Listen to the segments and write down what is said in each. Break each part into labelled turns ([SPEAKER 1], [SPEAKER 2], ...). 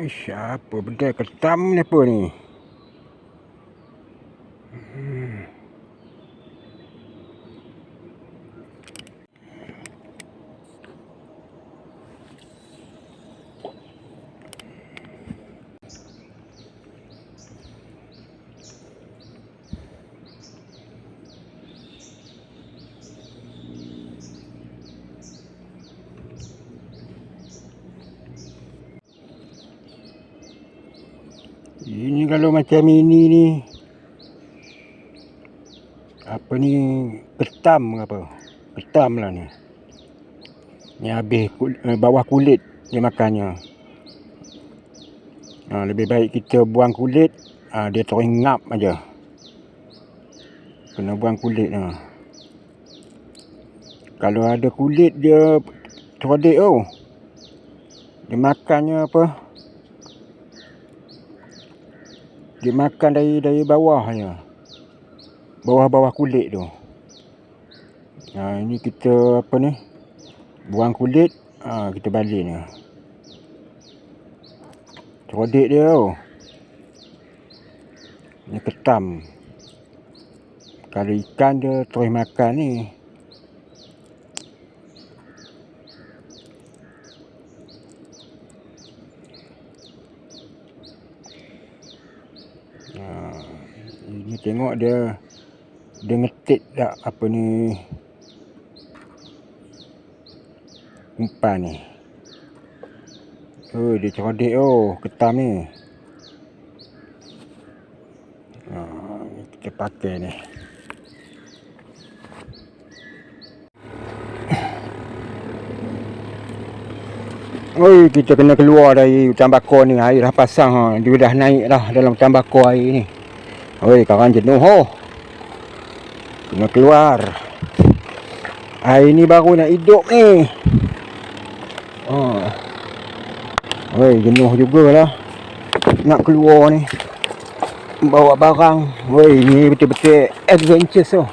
[SPEAKER 1] Ish, apa benda ketam ni apa ni? Hmm. Ini kalau macam ini ni apa ni ke apa? Ketam lah ni. Ni habis kul, eh, bawah kulit dia makannya. Ha, lebih baik kita buang kulit, ha, dia terus ngap aja. Kena buang kulit ha. Kalau ada kulit dia terodik oh. Dia makannya apa? Dia makan dari dari bawahnya. Bawah-bawah kulit tu. Ha, ini kita apa ni? Buang kulit, ha, kita balik ni. Terodik dia tu. Ni ketam. Kalau ikan dia terus makan ni. Ha, ini tengok dia dia ngetik tak apa ni umpan ni. Oh, dia cerdik oh, ketam ni. Ha, kita pakai ni. Oi, kita kena keluar dari hutan bakar ni. Air dah pasang ha. Dia dah naik dah dalam hutan bakar air ni. Oi, kawan jenuh oh. Kena keluar. Air ni baru nak hidup ni. Ha. Oi, jenuh jugalah. Nak keluar ni. Bawa barang. Oi, ni betul-betul adventure tu.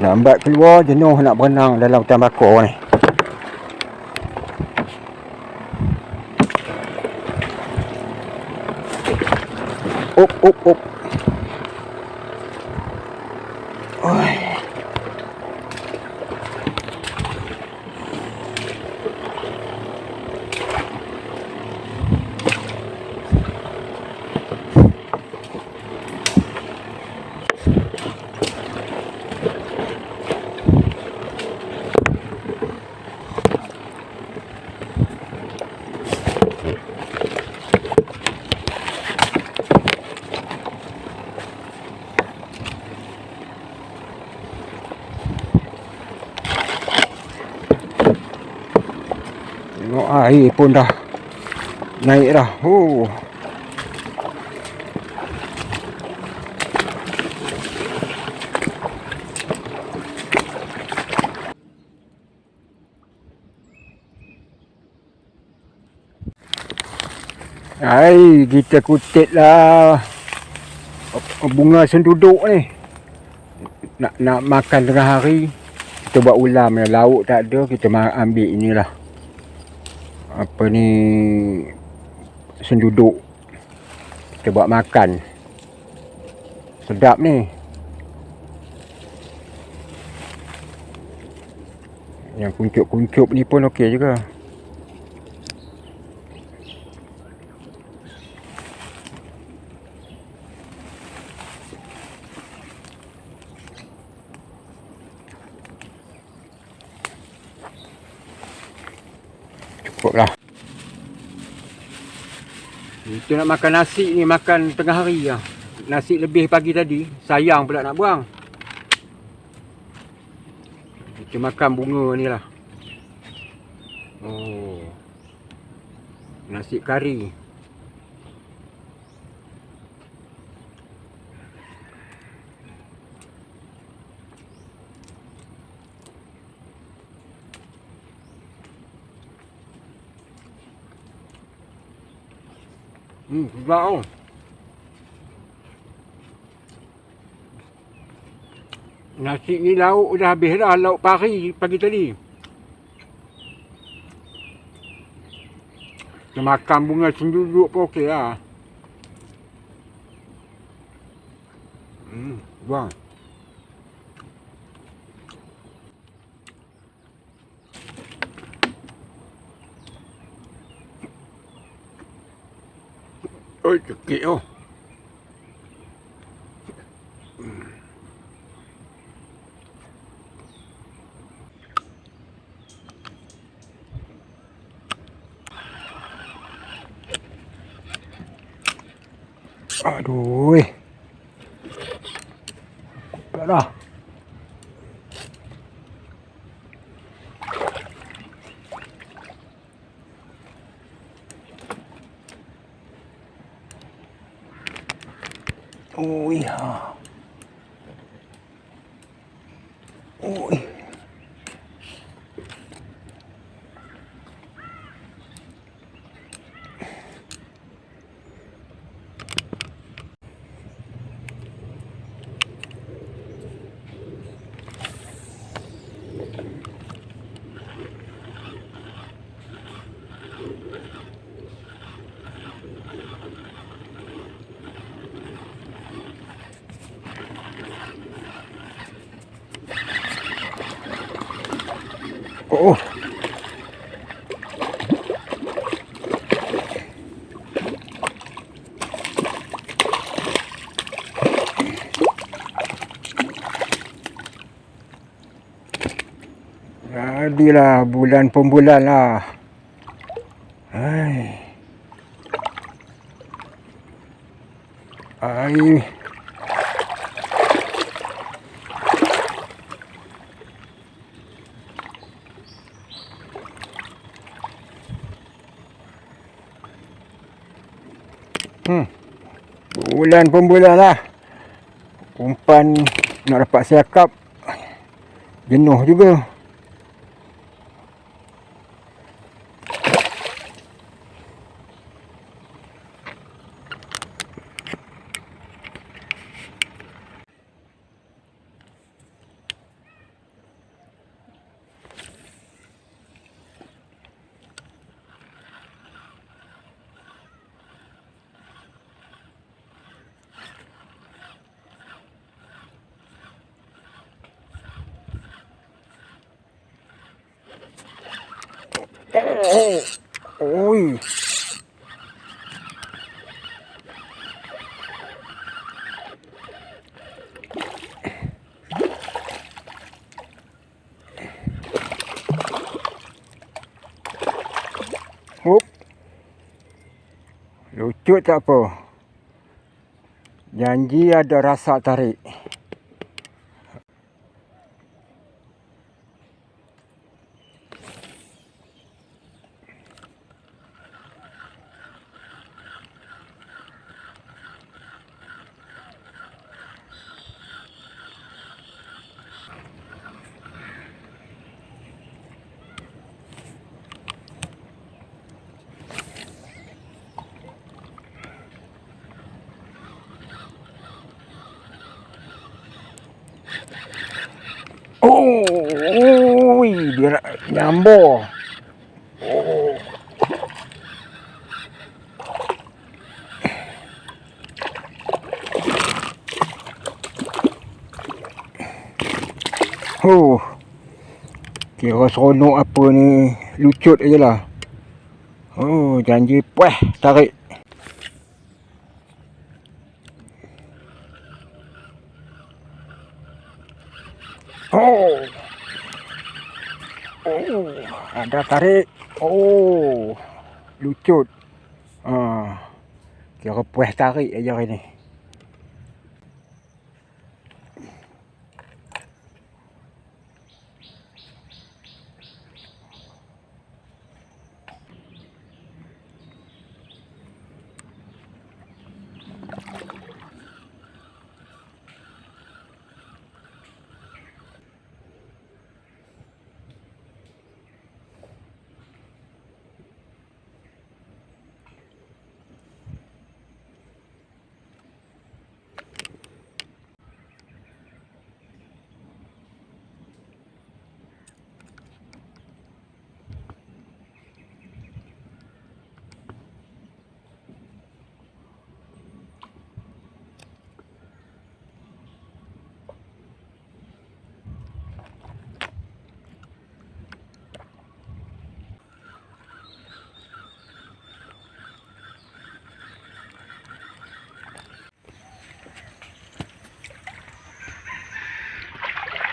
[SPEAKER 1] Lambat keluar jenuh nak berenang dalam hutan bakar ni. Up up up. Oi. Tengok air pun dah naik dah. Oh. Hai, kita kutip lah bunga senduduk ni. Nak nak makan tengah hari, kita buat ulam lah. Lauk tak ada, kita ambil inilah apa ni senduduk kita buat makan. Sedap ni. Yang kuncup-kuncup ni pun okey juga cukup lah kita nak makan nasi ni makan tengah hari lah. Nasi lebih pagi tadi sayang pula nak buang. Kita makan bunga ni lah. Oh. Nasi kari Hmm, sedap tau. Nasi ni lauk dah habis dah. Lauk pari pagi tadi. Kita makan bunga senduduk pun okey lah. Hmm, buang. Ôi chục kiểu Aduh. Ui ha. Ui. Oh. Jadilah bulan pembulan lah. Hai. Ai. Hmm. Bulan pembulan lah. Umpan nak dapat siakap. Jenuh juga. Oh. Oi. Hop. Lucu tak apa. Janji ada rasa tarik. Oh, ui, nyambor. Oh. Oh. Kira seronok apa ni. Lucut aje lah. Oh, janji puas tarik. Oh. Oh, ada tarik. Oh. Lucut. Ah. Kira puas tarik aja hari ni.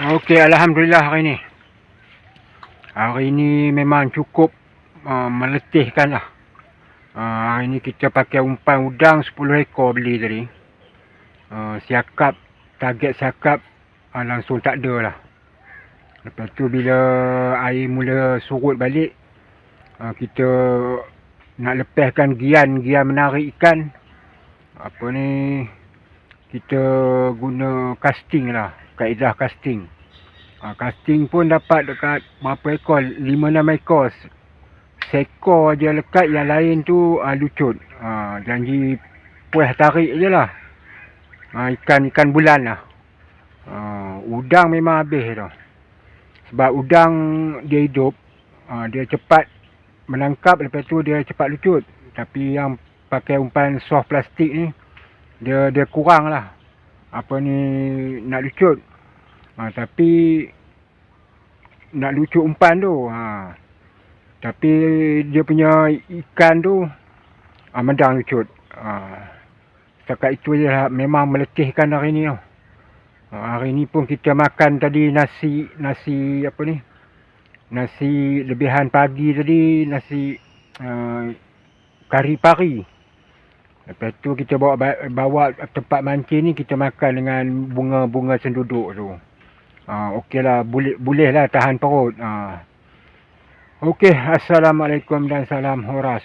[SPEAKER 1] Okey, Alhamdulillah hari ni. Hari ni memang cukup uh, meletihkan lah. Uh, hari ni kita pakai umpan udang 10 ekor beli tadi. Uh, siakap, target siakap uh, langsung tak ada lah. Lepas tu bila air mula surut balik, uh, kita nak lepaskan gian-gian menarik ikan. Apa ni, kita guna casting lah. Kaedah casting. Uh, casting pun dapat dekat berapa ekor? 5-6 ekor. Sekor je lekat, yang lain tu uh, lucut. Uh, janji puas tarik je lah. Ikan-ikan bulan lah. Uh, udang memang habis tu. Sebab udang dia hidup, uh, dia cepat menangkap lepas tu dia cepat lucut. Tapi yang pakai umpan soft plastik ni, dia dia kurang lah. Apa ni nak lucut. Ha, tapi nak lucut umpan tu. Ha. Tapi dia punya ikan tu ha, mendang lucut. Ha. Setakat itu je lah. Memang meletihkan hari ni. Ha, hari ni pun kita makan tadi nasi nasi apa ni? Nasi lebihan pagi tadi nasi uh, kari pari. Lepas tu kita bawa bawa tempat mancing ni kita makan dengan bunga-bunga senduduk tu uh, okey lah boleh boleh lah tahan perut uh. okey assalamualaikum dan salam horas